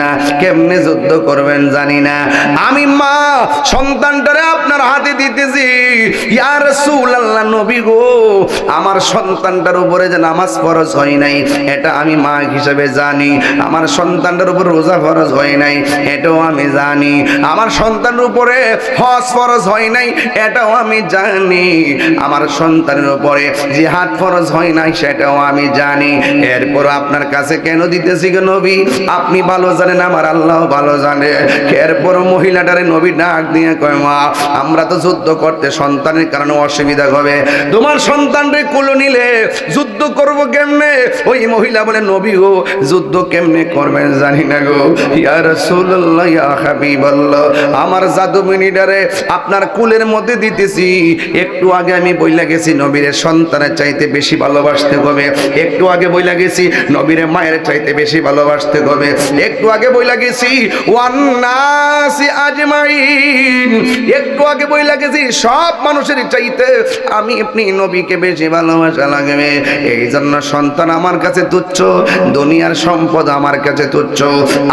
না, কেমনে যুদ্ধ করবেন জানি না। আমি মা, সন্তানটারে আপনার হাতে দিতেছি। ইয়া রাসূলুল্লাহ, নবী গো, আমার সন্তানটার উপরে যে নামাজ ফরজ হয় নাই, এটা আমি মা হিসেবে জানি। আমার সন্তানটার উপর রোজা ফরজ হয় নাই, এটাও আমি জানি। আমার সন্তানের উপরে হজ ফরজ হয় নাই, এটাও আমি জানি। আমার সন্তানের উপরে জিহাদ ফরজ হয় নাই, সেটাও আমি জানি। এরপর আপনার কাছে কেন দিতেছি গো নবী? আপনি ভালো জানেন আমার আল্লাহ ভালো জানে। এরপর মহিলাটারে নবী ডাক দিয়ে কয়, মা, আমরা তো যুদ্ধ করতে সন্তানের কারণে অসুবিধা হবে। তোমার সন্তানরে কুলো নিলে যুদ্ধ করব কেমনে? ওই মহিলা বলে, নবী গো, যুদ্ধ কেমনে করবেন জানি না গো। ইয়া রাসূলুল্লাহ, ইয়া হাবিবাল্লাহ, আমার জাদু মিনিটারে আপনার কুলের মধ্যে দিতেছি। একটু আগে আমি বইলা গেছি, নবীর সন্তানের চাইতে বেশি ভালোবাসতে হবে। একটু আগে বইলা গেছি, নবীর মায়ের চাইতে বেশি ভালোবাসতে হবে। একটু আগে বইলা গেছি ওয়ান্নাসি আজমাইন। একটু আগে বইলা গেছি সব মানুষের চাইতে আমি আপনি নবীকে বেশি ভালোবাসা লাগবে। এই জন্য সন্তান আমার কাছে তুচ্ছ, দুনিয়ার সম্পদ আমার কাছে তুচ্ছ,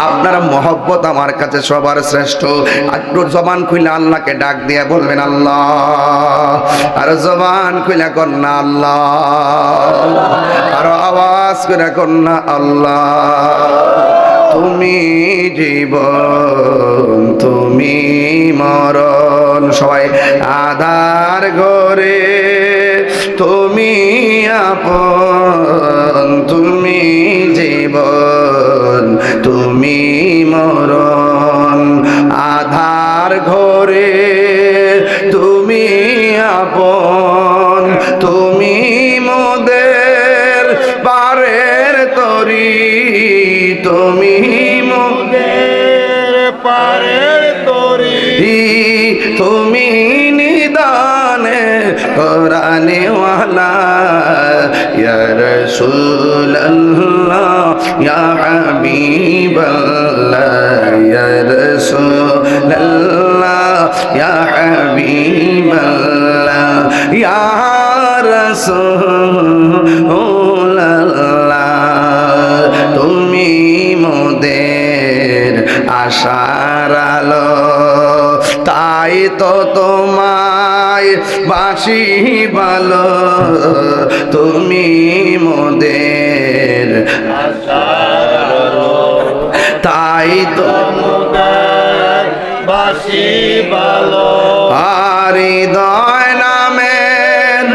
আপনার মহব্বত আমার কাছে সবার শ্রেষ্ঠ। একটু জবান খুলে আল্লাহকে ডাক দিয়ে বলবেন, আল্লাহ। আর জবান খুলে কন্যা, আল্লাহ। আর আওয়াজ করে কন্যা, আল্লাহ। জীবন, তুমি মরণ। সবাই আধার ঘরে, তুমি আপন, তুমি জীবন, তুমি মরণ। আধার ঘরে, তুমি আপন, তুমি মোদের পারের তরি, তুমি মোদের পারের তরি। তুমি নিদানে কোরআনে ওয়ালা ইয়া রাসূলুল্লাহ, ইয়া হাবিবাল্লাহ, ইয়া রাসূলুল্লাহ, ইয়া হাবিবাল্লাহ, ইয়া রাসূলুল্লাহ। আশার আলো, তাই তো তোমায় বাসি ভালো তুমি মোদের তাই তো বাসি ভালো আর হৃদয় নামের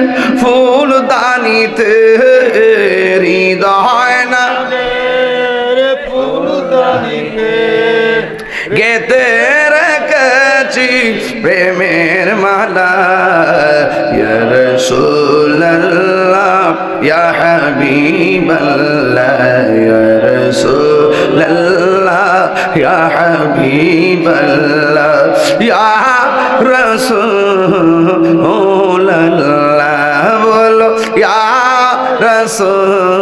ফুল দানিতে, হৃদয় না রে ফুলদানিতে গেতে রেখেছি প্রেমের মালা। রাসূলুল্লাহ, ইয়া হাবিবাল্লাহ, ইয়া রাসূলুল্লাহ, ইয়া হাবিবাল্লাহ, ইয়া রাসূলুল্লাহ, বলো, ইয়া রাসূলুল্লাহ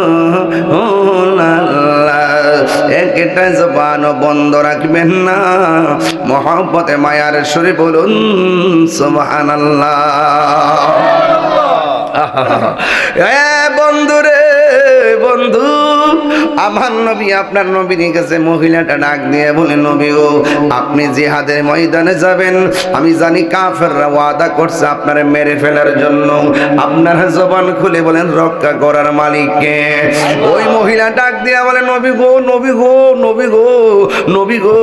একটা জবান বন্ধ রাখবেন না। মহব্বতে মায়ার সুরে বলুন সুবহান আল্লাহ। বন্ধু রে বন্ধু। আমার নবী, আপনার নবীর কাছে মহিলাটা ডাক দিয়ে বলে, নবী ও, আপনি জিহাদের ময়দানে যাবেন। আমি জানি কাফেররা ওয়াদা করছে আপনারে মেরে ফেলার জন্য। আপনার জবান খুলে বলেন, রক্ষা করার মালিককে। ওই মহিলা ডাক দিয়ে বলে, নবী গো নবী গো নবী গো নবী গো।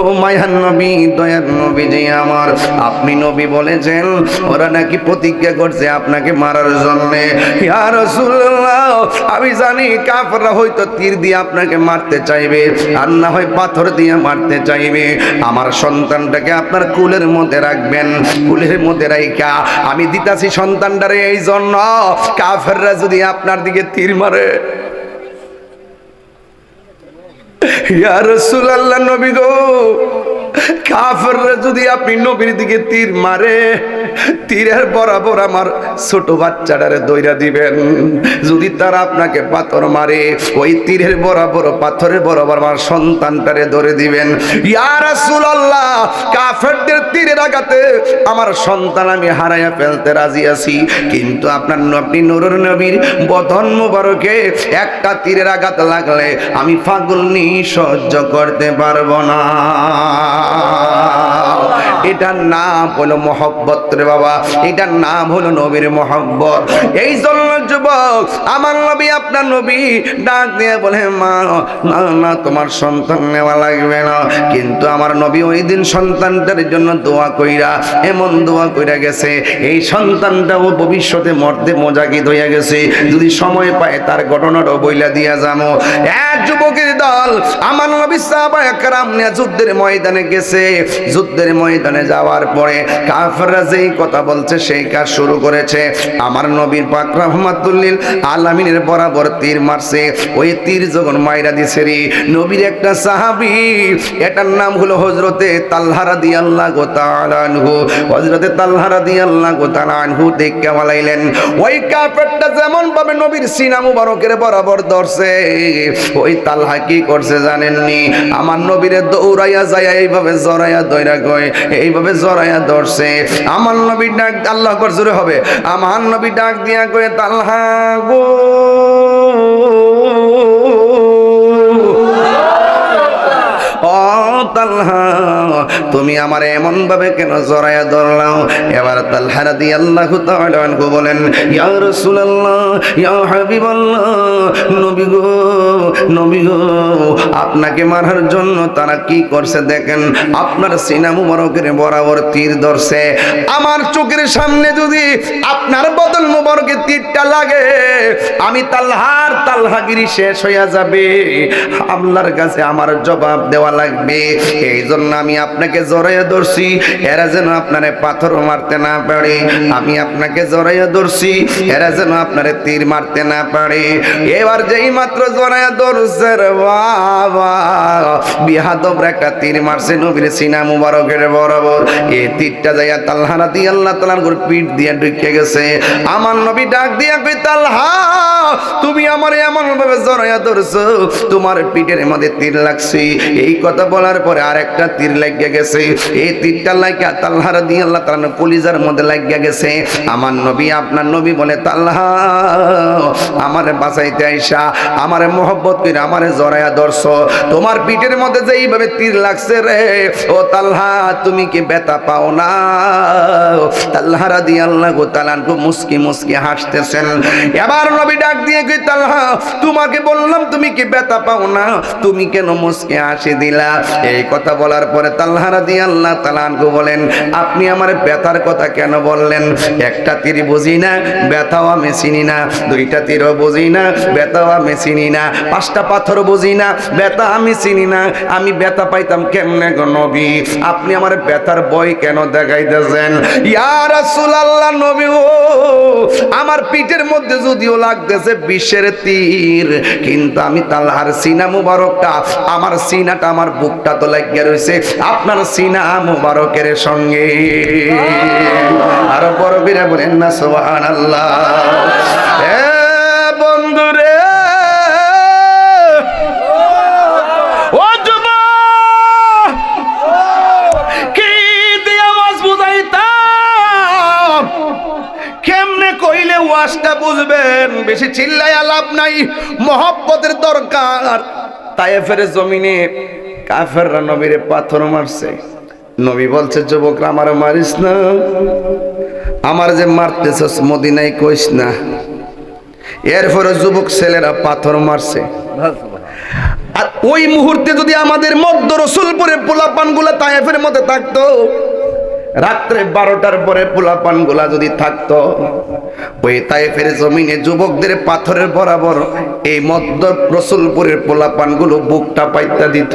ও মায়ার নবী দয়ার নবী যে আমার। আপনি নবী বলেছেন, ওরা নাকি প্রতিজ্ঞা করছে আপনাকে মারার জন্য। ইয়া রাসূলুল্লাহ, আমি জানি কাফেররা হয়তো তীর দিয়ে আপনাকে মারতে চাইবে আর না হয় পাথর দিয়ে মারতে চাইবে। আমার সন্তানটাকে আপনার কুলের মধ্যে রাখবেন, কুলের মধ্যে রাইকা আমি দিতাছি সন্তানটারে এই জন্য। কাফেররা যদি আপনার দিকে তীর মারে। ইয়া রাসূলুল্লাহ নবী গো, কাফেররা যদি আপনি নবীর দিকে তীর মারে তীরের বরাবর আমার ছোট বাচ্চাটারে দইরা দিবেন। যদি তারা আপনাকে পাথর মারে, ওই তীরের বরাবর, পাথরের বরাবর আমার সন্তানটারে ধরে দিবেন। রাসূলুল্লাহ, কাফেরদের তীরের আঘাতে আমার সন্তান আমি হারাইয়া ফেলতে রাজি আছি। কিন্তু আপনার আপনি নুরুর নবীর বদন মুবারকে একটা তীরের আঘাত লাগলে আমি ফাগুলনি সহ্য করতে পারব না। এটার নাম হলো মহব্বত রে বাবা। এটার নাম হলো নবীর মহব্বত। এই জন্য যুবক, আমার নবী, আপনার নবী ডাক দিয়ে বলে, মা, না না, তোমার সন্তান নেওয়া লাগবে না। কিন্তু আমার নবী ওই দিন সন্তানটার জন্য দোয়া কইরা, এমন দোয়া কইরা গেছে, এই সন্তানটাও ভবিষ্যতে মরতে মোজাকিত হইয়া গেছে। যদি সময় পায় তার ঘটনাটাও বইলা দিয়া যাব এক যুবকের দল, আমার নবী সাহাবা একরাম যুদ্ধের ময়দানে গেছে। যুদ্ধের ময়দানে যাওয়ার পরে কাফেররা যেই কথা বলছে, সেই কাজ শুরু করেছে। আমার নবীর পাক রহমাতুল্লিল আলামিনের বরাবর তীর মারছে। ওই তীর যখন মাইরা দিছে রে, নবীর একটা সাহাবী, এটার নাম হলো হজরতে তালহারা দি আল্লাহ গো তাআলাহু হজরতে তালহারা দি আল্লাহ গো দেখে বলাইলেন, ওই কাফেরটা যেমন ভাবে নবীর সিনা মুবারকের বরাবর ধরছে, ওই তালহা কি করছে জানেননি? আমার নবীরে দৌড়াইয়া যায় এইভাবে জড়াইয়া দইরা কয় এইভাবে জড়াইয়া ধরছে। আমার নবী ডাক, আল্লাহ কর জোরে হবে। আমার নবী ডাক দিয়া কয়ে তাল্লা গো। তুমি আমার এমন ভাবে কেন জড়াইয়া ধরলাম এবার তালহা রাদি আল্লাহ তাআলাহু বলেন, ইয়া রাসূলুল্লাহ, ইয়া হাবিবাল্লাহ, নবী গো নবী গো, আপনাকে মারার জন্য তারা কি করছে দেখেন? আপনার সিনা মুবারকের বরাবর তীর ধরছে। আমার চোখের সামনে যদি আপনার বদল মুবারকে তীরটা লাগে, আমি তালহার তালহাগিরি শেষ হইয়া যাবে। আল্লাহর কাছে আমার জবাব দেওয়া লাগবে। এই জন্য আমি আপনাকে জড়াইয়া ধরছি। এরা যেন আপনারে পাথর মারতে না পারে। আমি আপনাকে জড়াইয়া ধরছি। এরা যেন আপনারে তীর মারতে না পারে। এবার যেই মাত্র জড়াইয়া ধরছে বাবা একটা তীর মারছে নবীর সিনা মুবারকের বরাবর। এই তীরটা যাইয়া আল্লাহ তালার করে পিঠ দিয়ে ঢুকে গেছে। আমার নবী ডাক দিয়া কই তালহা, তুমি আমার এমন ভাবে জড়াইয়া ধরছো। তোমার পিঠের মধ্যে তীর লাগছে। এই কথা বলার পরে আরেকটা তীর লাগিয়া গেছে। এই তীরটা লাগিয়া তাল্লাহার দিয়ে আল্লাহ তাআলা কলিজার মধ্যে লাগিয়া গেছে। আমার নবী, আপনার নবী বলে, তাল্লাহা, আমারে বাঁচাইতে আইসা, আমারে মোহব্বত করে আমারে জড়াইয়া ধরছ। তোমার পিঠের মধ্যে যে এইভাবে তীর লাগছে রে, ও তাল্লাহা, তুমি কি ব্যথা পাও না? তাল্লাহারা দিয়ে আল্লাহ গো তালানকু মুস্কি মুস্কি হাসতেছেন। এবার নবী ডাক দিয়ে কই তাল্লাহা, তোমাকে বললাম তুমি কি ব্যথা পাও না? তুমি কেন মুস্কি হাসি দিলা? এই কথা বলার পরে তাল্লাহারা দিয়ে আল্লাহ তালানকু বলেন, আপনি আমার ব্যথার কথা কেন বললেন? একটা তীর বুঝি না, ব্যথাও আমি চিনি না, দুইটা তীরও বুঝি না, ব্যথাও আমি চিনি না, পাঁচটা পাথর বুঝি না, ব্যথা আমি চিনি না, আমি ব্যথা পাইতাম কেমনে নবী? আপনি আমার ব্যথার বই কেন দেখাইতেছেন? ইয়া রাসূলুল্লাহ নবী ও, আমার পিঠের মধ্যে যদিও লাগতেছে বিশ্বের তীর, কিন্তু আমি তালহার সিনা মুবারকটা, আমার সিনাটা আমার বুকটা তো লাগিয়ে রয়েছে আপনার সিনা মুবারকের সঙ্গে। বড় বলেন, না কেমনে কইলে ওয়াজটা বুঝবেন? বেশি চিল্লাইয়া লাভ নাই, মহব্বতের দরকার। তায়েফের জমিনে কাফেররা নবীরে পাথর মারছে। নবী বলছে, যুবকরা, আমার মারিস না। আমার যে মারতেছস মদিনায় কইস না। এরপরে যুবক ছেলেরা পাথর মারছে। আর ওই মুহূর্তে যদি আমাদের মধ্য রসুলপুরে পোলাপানগুলা তায়েফের মধ্যে থাকতো রাত্রে বারোটার পরে পোলাপানগুলা যদি থাকতো ওই তায়েফের জমিনে যুবকদের পাথরের বরাবর এই মধ্য রসুলপুরের পোলাপানগুলো বুকটা পাইতা দিত।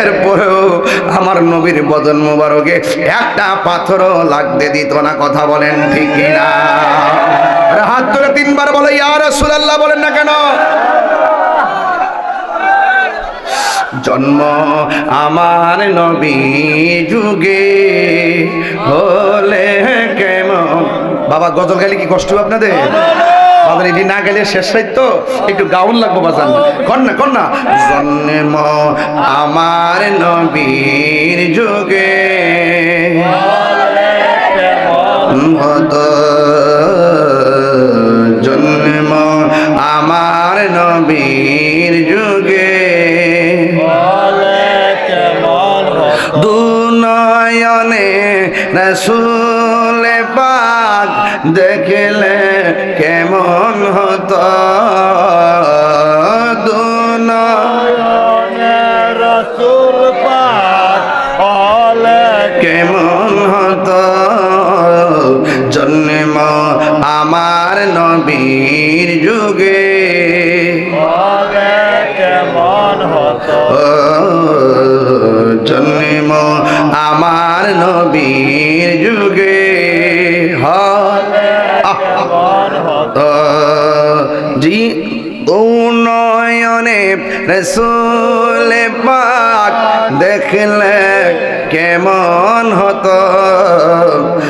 এরপরেও আমার নবীর বদন মোবারকে একটা পাথরও লাগতে দিত না, কথা বলেন ঠিক না হাত ধরে তিনবার বলে, ইয়া রাসূলুল্লাহ বলেন না কেন? জন্ম আমার নবী যুগে হলে বাবা, গজল গাইলে কি কষ্ট আপনাদের? না গেলে শেষ সাহিত্য? একটু গাউন লাগবো, বাজান। কর না জন্ম আমার নবীর যুগে হত জন্ম আমার নবীর যুগে। ও জন্ম আমার নবীর যুগে। হতো জি নয়নে রসুল পাক দেখলে কেমন হতো?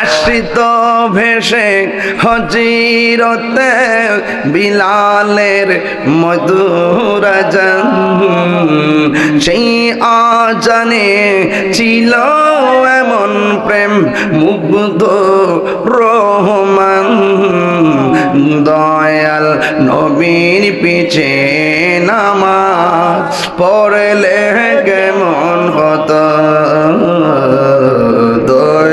আশ্রিত ভেসে হজিরতে বিলালের মধুরাজন সেই আজানে ছিল এমন প্রেম মুগ্ধ রহমান। দয়াল নবীর পিছে নামাজ পড়লে কেমন হতো?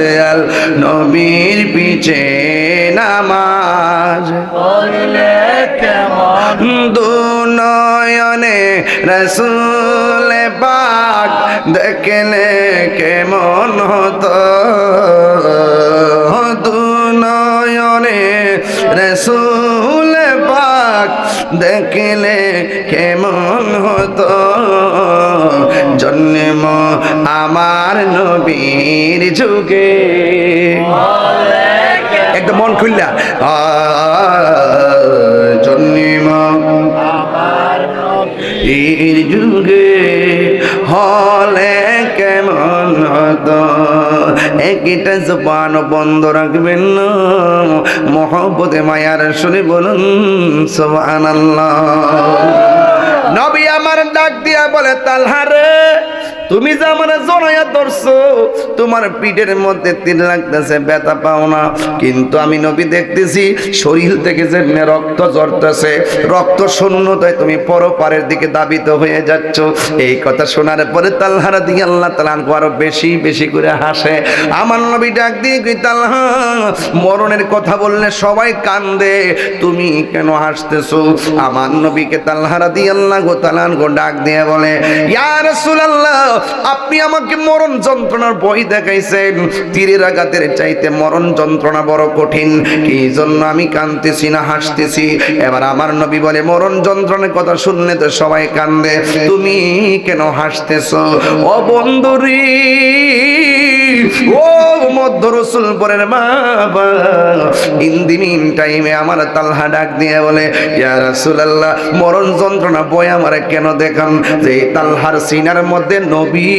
দয়াল নবীর পিছে নামাজ। পড়লে কেমন? দুনয়নে রসুল পাক দেখলে কেমন হতো? দেখলে কেমন হতো? জন্ম আমার নবীর যুগে। একদম মন খুললা। জন্ম এর যুগে। হলে কেমন হতো? একটা জবান বন্ধ রাখবেন না। মহব্বতে, মায়ার শুনে বলুন সোহান নবী আমার ডাক দিয়া বলে তালহারে তুমি যে আমার জনায়া ধরছো, তোমার পিঠের মধ্যে তিন লাগতেছে, ব্যথা পাও না। কিন্তু আমি নবী দেখতেছি, শরীর থেকে যে রক্ত ঝরতেছে, রক্ত শূন্যতায় তুমি পরপারের দিকে দাবিত হয়ে যাচ্ছ। এই কথা শোনার পরে তালহারা দিয়ে আল্লাহ তালান আরও বেশি বেশি করে হাসে। আমার নবী ডাক দিয়ে কই তালহা, মরণের কথা বললে সবাই কান্দে। তুমি কেন হাসতেছো? আমার নবীকে তালহারা দিয়ে আল্লাহ গো তালান গো ডাক দিয়ে বলে, ইয়া রাসূলুল্লাহ আপনি আমাকে মরণ যন্ত্রণার বই দেখাইছেন। তীরের আঘাতের চাইতে মরণ যন্ত্রণা বড় কঠিন। এই জন্য আমি কাঁদতেছি না, হাসতেছি? এবার আমার নবী বলে, মরণ যন্ত্রণের কথা শুনলে তো সবাই কান্দে। তুমি কেন হাসতেছ? ও বন্ধুরি ও মধ্য রসুল পরের বাবা ইন দিন ইন টাইমে আমার তালহা ডাক দিয়ে বলে ইয়া রাসূলুল্লাহ মরণ যন্ত্রণা বই আমারে কেন দেখান? যে এই সিনার মধ্যে নবী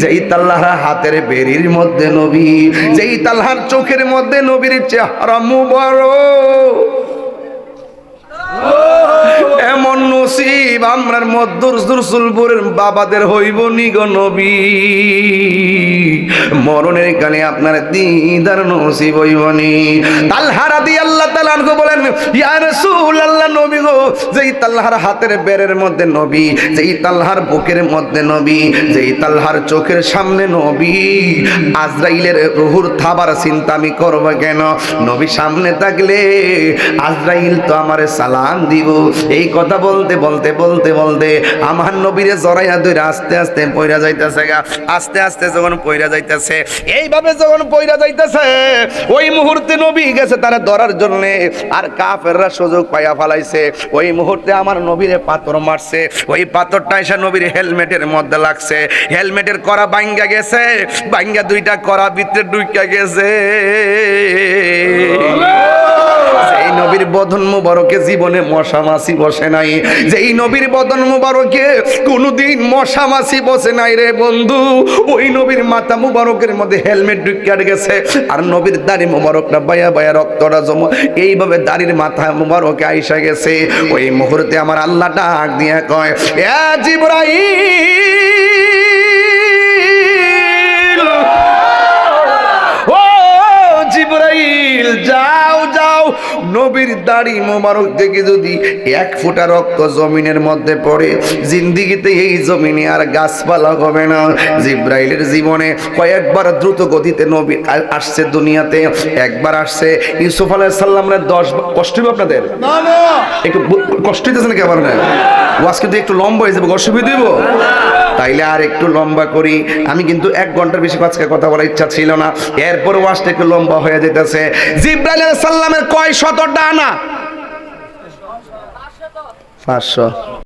যেই তাল্লাহার হাতের বেরির মধ্যে নবী যেই তালহার চোখের মধ্যে নবীর চেহারা মুবারক। এমন নসিব আমরার মধ্যর সুলপুরের বাবাদের হইব নবী। মরণের আপনার দিদার নসিব তালহারা দি আল্লাহ বলেন আল্লাহ নবী গো, যেই হাতের বেরের মধ্যে নবী, যেই তাল্লাহার বুকের মধ্যে নবী, যেই তাল্লাহার চোখের সামনে নবী, আজরাইলের রুহুর থাবার চিন্তা আমি করব কেন? নবী সামনে থাকলে আজরাইল তো আমারে সালাম দিব। এই কথা বলতে বলতে বলতে বলতে আমার নবীরে জড়াইয়া ধরে আস্তে আস্তে পয়রা যাইতেছে গা। আস্তে আস্তে যখন পয়রা যাইতেছে, এইভাবে যখন পয়রা যাইতেছে, ওই মুহূর্তে নবী গেছে তারা ধরার জন্য আর কাফেররা সুযোগ পাইয়া ফালাইছে। ওই মুহূর্তে আমার নবীরে পাথর মারছে, ওই পাথরটা এসে নবীর হেলমেটের মধ্যে লাগছে। হেলমেটের করা বাইঙ্গা গেছে বাইঙ্গা দুইটা করা ভিতরে ঢুইকা গেছে। নবীর বদন মুবারকে জীবনে মশা মাছি বসে নাই। যেই নবীর বদন মুবারকে কোনোদিন মশা মাছি বসে নাই রে বন্ধু। ওই নবীর মাথা মুবারকের মধ্যে হেলমেট ঢুকিয়ে গেছে। আর নবীর দাড়ি মুবারকটা বায়া বায়া রক্তটা জম এইভাবে দাড়ির মাথা মুবারকে আইসা গেছে। ওই মুহূর্তে আমার আল্লাহ ডাক দিয়ে কয়, এ জিব্রাইল! জিব্রাইল যাও যাও। নবীর দাড়ি মোবারক থেকে যদি এক ফোঁটা রক্ত জমিনের মধ্যে পড়ে জিন্দিগিতে এই জমিনে আর গাছপালা হবে না। জিব্রাইলের জীবনে কয়েকবার দ্রুত গতিতে নবী আসছে দুনিয়াতে। একবার আসছে ইউসুফ আলাইহিস সাল্লামের দশ কষ্ট হবে আপনাদের? একটু কষ্ট হইতেছে নাকি আবার না কিন্তু একটু লম্বা হয়ে যাবে অসুবিধা দিব তাইলে আর একটু লম্বা করি। আমি কিন্তু এক ঘণ্টার বেশি আজকে কথা বলার ইচ্ছা ছিল না। এরপর ওয়াজটা একটু লম্বা হয়ে যেতেছে জিব্রাইল সাল্লামের কয় শত ডানা পাঁচশো।